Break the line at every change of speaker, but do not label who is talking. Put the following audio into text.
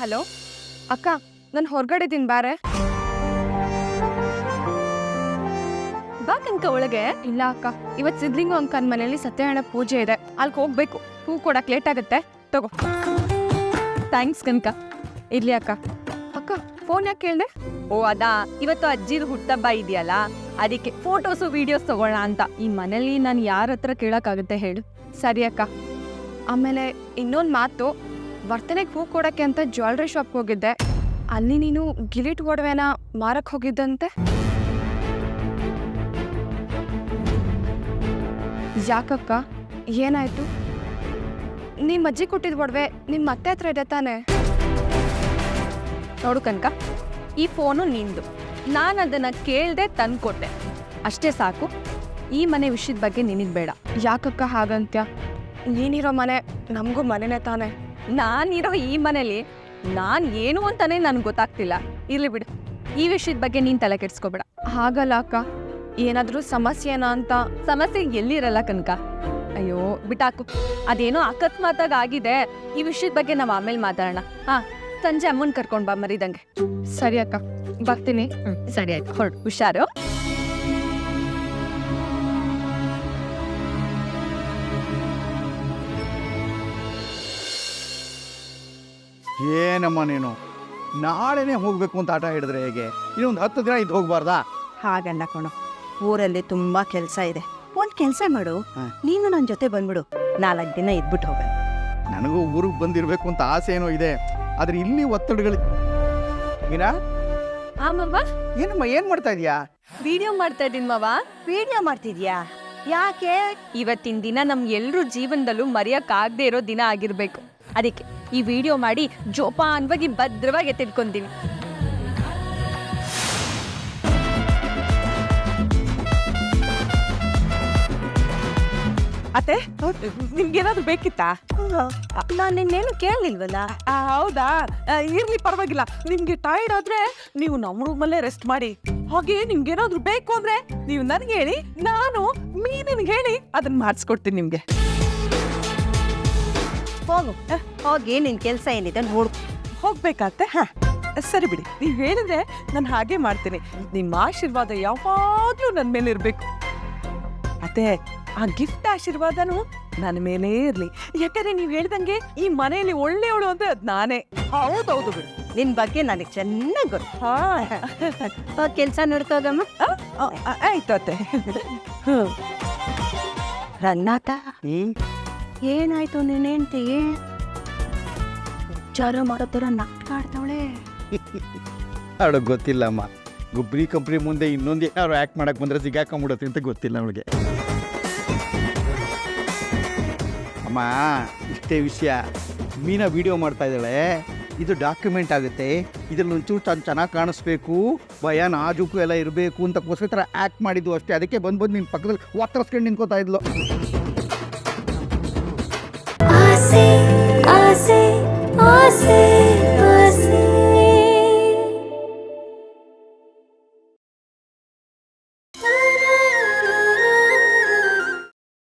Hello? ಅಕ್ಕ ನಾನು ಹೊರಗಡೆ ಇದ್ದೀನಿ ಬಾರೆ. ಬಾ ಕನಕ ಒಳಗೆ. ಇಲ್ಲ ಅಕ್ಕ ಇವತ್ತು ಸಿದ್ಲಿಂಗು ಅಂಕನ್ ಮನೇಲಿ ಸತ್ಯನಾರಾಯಣ ಪೂಜೆ ಇದೆ. ಅಲ್ಲಿಗೆ ಹೋಗ್ಬೇಕು. ಹೂ ಕೊಡಕ್ಕೆ ಲೇಟ್ ಆಗುತ್ತೆ. ತಗೋ. ಥ್ಯಾಂಕ್ಸ್ ಕನಕ ಇರ್ಲಿ ಅಕ್ಕ. ಅಕ್ಕ ಫೋನ್ ಯಾಕೆ ಕೇಳಿದೆ?
ಓ ಅದಾ. ಇವತ್ತು ಅಜ್ಜಿದು ಹುಟ್ಟಬ್ಬ ಇದೆಯಲ್ಲ? ಅದಕ್ಕೆ ಫೋಟೋಸು ವಿಡಿಯೋಸ್ ತಗೋಣ ಅಂತ. ಈ ಮನೇಲಿ ನಾನು ಯಾರ ಹತ್ರ ಕೇಳೋಕ್ಕಾಗುತ್ತೆ ಹೇಳು.
ಸರಿ ಅಕ್ಕ. ಆಮೇಲೆ ಇನ್ನೊಂದು ಮಾತು. ವರ್ತನೆಗೆ ಹೂ ಕೊಡೋಕ್ಕೆ ಅಂತ ಜ್ಯುವೆಲ್ರಿ ಶಾಪ್ಗೆ ಹೋಗಿದ್ದೆ. ಅಲ್ಲಿ ನೀನು ಗಿಲಿಟ್ ಒಡವೆನ ಮಾರಕ್ ಹೋಗಿದ್ದಂತೆ? ಯಾಕಕ್ಕ? ಏನಾಯ್ತು? ನಿಮ್ಮ ಅಜ್ಜಿ ಕೊಟ್ಟಿದ್ ಒಡವೆ ನಿಮ್ಮ ಅತ್ತೆ ಹತ್ರ ಇದೆ ತಾನೆ?
ನೋಡು ಕನಕ, ಈ ಫೋನು ನಿಂದು. ನಾನು ಅದನ್ನು ಕೇಳ್ದೆ ತಂದುಕೊಟ್ಟೆ. ಅಷ್ಟೇ ಸಾಕು, ಈ ಮನೆ ವಿಷಯದ ಬಗ್ಗೆ ನಿನಗೆ ಬೇಡ.
ಯಾಕಕ್ಕ ಹಾಗಂತ್ಯ? ನೀನಿರೋ ಮನೆ ನಮಗೂ ಮನೆನೇ ತಾನೆ.
ನಾನಿರೋ ಈ ಮನೇಲಿ ನಾನು ಏನು ಅಂತಾನೆ ನನಗೆ ಗೊತ್ತಾಗ್ತಿಲ್ಲ. ಇರ್ಲಿ ಬಿಡು. ಈ ವಿಷಯದ ಬಗ್ಗೆ ನೀನು ತಲೆ ಕೆಡ್ಸ್ಕೊಬೇಡ.
ಹಾಗಲ್ಲ ಅಕ್ಕ. ಏನಾದರೂ ಸಮಸ್ಯೆನಾ ಅಂತ.
ಸಮಸ್ಯೆ ಎಲ್ಲಿರಲ್ಲ ಕನಕ? ಅಯ್ಯೋ ಬಿಟ್ಟಾಕು. ಅದೇನೋ ಅಕಸ್ಮಾತಾಗಿ ಆಗಿದೆ ಈ ವಿಷಯದ ಬಗ್ಗೆ ನಾವು ಆಮೇಲೆ ಮಾತಾಡೋಣ. ಹಾ ಸಂಜೆ ಅಮ್ಮನ್ ಕರ್ಕೊಂಡ್ ಬಾ ಮರಿದಂಗೆ.
ಸರಿ ಅಕ್ಕ. ಬರ್ತೀನಿ.
ಸರಿ ಆಯ್ತು. ಹೊರಡು ಹುಷಾರು?
ಏನಮ್ಮ ನೀನು? ನಾಳೆನೇ ಹೋಗ್ಬೇಕು ಅಂತ ಆಟ ಹಿಡಿದ್ರೆ ಹೇಗೆ? ಇನ್ನೊಂದು ಹತ್ತು ದಿನ ಇದು ಹೋಗ್ಬಾರ್ದಾ?
ಹಾಗಲ್ಲ ಕಣೋ. ಊರಲ್ಲಿ ತುಂಬಾ ಕೆಲಸ ಇದೆ. ಒಂದ್ ಕೆಲಸ ಮಾಡು.
ಹಾ.
ನೀನು ನನ್ನ ಜೊತೆ ಬಂದ್ಬಿಡು. ನಾಲ್ಕು ದಿನ ಇದ್ಬಿಟ್ಟು ಹೋಗ.
ನನಗೂ ಊರಿಗೆ ಬಂದಿರಬೇಕು ಅಂತ ಆಸೆ ಏನೋ ಇದೆ. ಆದ್ರೆ ಇಲ್ಲಿ ಒತ್ತಡಗಳು ಮೀನಾ? ಏನಮ್ಮ ಏನ್ ಮಾಡ್ತಾ ಇದೀಯಾ?
ವಿಡಿಯೋ ಮಾಡ್ತಾ ಇದೀನಿ ಮಾವ
ವಿಡಿಯೋ ಮಾಡ್ತಿದ್ಯಾ? ಯಾಕೆ?
ಇವತ್ತಿನ ದಿನ ನಮ್ ಎಲ್ಲರೂ ಜೀವನದಲ್ಲೂ ಮರೆಯಕ್ಕಾಗದೇ ಇರೋ ದಿನ ಆಗಿರ್ಬೇಕು. ಅದಕ್ಕೆ ಈ ವಿಡಿಯೋ ಮಾಡಿ ಜೋಪಾನ್ವಾಗಿ ಭದ್ರವಾಗಿ ಎತ್ತಿಟ್ಕೊಂತೀನಿ
ಅತ್ತೆ ನಿಮ್ಗೇನಾದ್ರು ಬೇಕಿತ್ತಾ?
ನಾನು ನಿನ್ನೇನು ಕೇಳಲಿಲ್ವಲ್ಲ?
ಆ, ಹೌದಾ? ಇರ್ಲಿ ಪರವಾಗಿಲ್ಲ. ನಿಮ್ಗೆ ಟೈರ್ಡ್ ಆದ್ರೆ ನೀವು ನಮ್ಮ ರೂಮಲ್ಲೇ ರೆಸ್ಟ್ ಮಾಡಿ. ಹಾಗೆ ನಿಮ್ಗೇನಾದ್ರು ಬೇಕು ಅಂದ್ರೆ ನೀವು ನನ್ಗೆ ಹೇಳಿ ನಾನು ಮೀನಿನ ಹೇಳಿ ಅದನ್ನ ಮಾಡಿಸ್ಕೊಡ್ತೀನಿ ನಿಮ್ಗೆ.
ಹೋಗು ಹೋಗಿ ನಿನ್ ಕೆಲಸ ಏನಿದೆ ನೋಡು.
ಹೋಗ್ಬೇಕಾತ್ತೆ ಹಾ. ಸರಿ ಬಿಡಿ. ನೀವು ಹೇಳಿದ್ರೆ ನಾನು ಹಾಗೆ ಮಾಡ್ತೀನಿ. ನಿಮ್ಮ ಆಶೀರ್ವಾದ ಯಾವಾಗ್ಲೂ ನನ್ನ ಮೇಲೆ ಇರ್ಬೇಕು. ಅತ್ತೆ ಆ ಗಿಫ್ಟ್ ಆಶೀರ್ವಾದನು ನನ್ನ ಮೇಲೇ ಇರ್ಲಿ. ಯಾಕಂದ್ರೆ ನೀವು ಹೇಳ್ದಂಗೆ ಈ ಮನೆಯಲ್ಲಿ ಒಳ್ಳೆಯವಳು ಅಂದ್ರೆ ಅದ್ ನಾನೇ. ಹೌದೌದು ಬಿಡು.
ನಿನ್ ಬಗ್ಗೆ ನನಗೆ ಚೆನ್ನಾಗಿ ಗೊತ್ತು.
ಹಾ.
ಹೋಗಿ ಕೆಲಸ ನೋಡ್ಕೋಗಮ್ಮ
ಆಯ್ತು ಅತ್ತೆ.
ರಂಗನಾಥ.
ಹ್ಮ್?
ಏನಾಯ್ತು ನಿನ್ ಅಂತೀ ಉಚ್ಚಾರ ಮಾಡೋ ಥರ ಆಡ್ತಾವಳೆ
ಅವಳಿಗೆ ಗೊತ್ತಿಲ್ಲಮ್ಮ. ಗುಬ್ರಿ ಕಂಪ್ನಿ ಮುಂದೆ ಇನ್ನೊಂದು ಏನಾದ್ರು ಆ್ಯಕ್ಟ್ ಮಾಡಕ್ಕೆ ಬಂದ್ರೆ ಸಿಗಾಕೊಂಬಿಡತ್ತೆ ಅಂತ ಗೊತ್ತಿಲ್ಲ ಅವಳಿಗೆ. ಅಮ್ಮ, ಇಷ್ಟೇ ವಿಷಯ. ಮೀನಾ ವಿಡಿಯೋ ಮಾಡ್ತಾ ಇದ್ದಾಳೆ. ಇದು ಡಾಕ್ಯುಮೆಂಟ್ ಆಗುತ್ತೆ. ಇದ್ರಲ್ಲಿ ಒಂಚೂರು ತಾನು ಚೆನ್ನಾಗಿ ಕಾಣಿಸ್ಬೇಕು. ಭಯ, ನಾಜುಕು ಎಲ್ಲ ಇರಬೇಕು ಅಂತ ಥರ ಆ್ಯಕ್ಟ್ ಮಾಡಿದ್ದು ಅಷ್ಟೇ. ಅದಕ್ಕೆ ಬಂದು ಬಂದು ನಿನ್ನ ಪಕ್ಕದಲ್ಲಿ ಒತ್ತರಿಸ್ಕೊಂಡು ನಿಂತ್ಕೋತಾ ಇದ್ಲು.